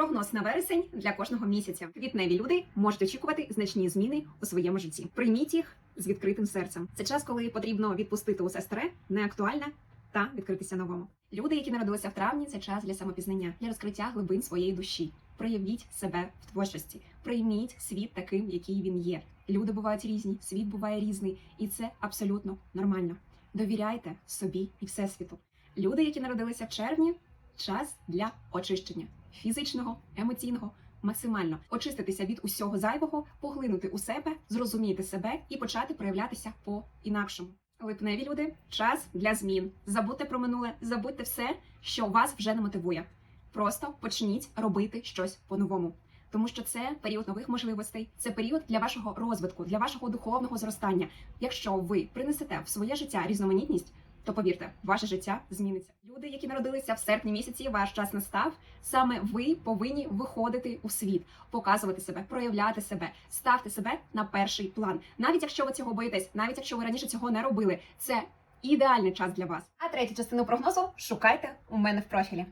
Прогноз на вересень для кожного місяця. Квітневі люди можуть очікувати значні зміни у своєму житті. Прийміть їх з відкритим серцем. Це час, коли потрібно відпустити усе старе, неактуальне та відкритися новому. Люди, які народилися в травні, це час для самопізнання, для розкриття глибин своєї душі. Проявіть себе в творчості, прийміть світ таким, який він є. Люди бувають різні, світ буває різний, і це абсолютно нормально. Довіряйте собі і всесвіту. Люди, які народилися в червні, час для очищення фізичного, емоційного, максимально очиститися від усього зайвого, поглинути у себе, зрозуміти себе і почати проявлятися по інакшому. Липневі люди час для змін. Забудьте про минуле, забудьте все, що вас вже не мотивує. Просто почніть робити щось по-новому. Тому що це період нових можливостей, це період для вашого розвитку, для вашого духовного зростання. Якщо ви принесете в своє життя різноманітність, то повірте, ваше життя зміниться. Люди, які народилися в серпні місяці, ваш час настав. Саме ви повинні виходити у світ, показувати себе, проявляти себе, ставте себе на перший план. Навіть якщо ви цього боїтесь, навіть якщо ви раніше цього не робили, це ідеальний час для вас. А третю частину прогнозу шукайте у мене в профілі.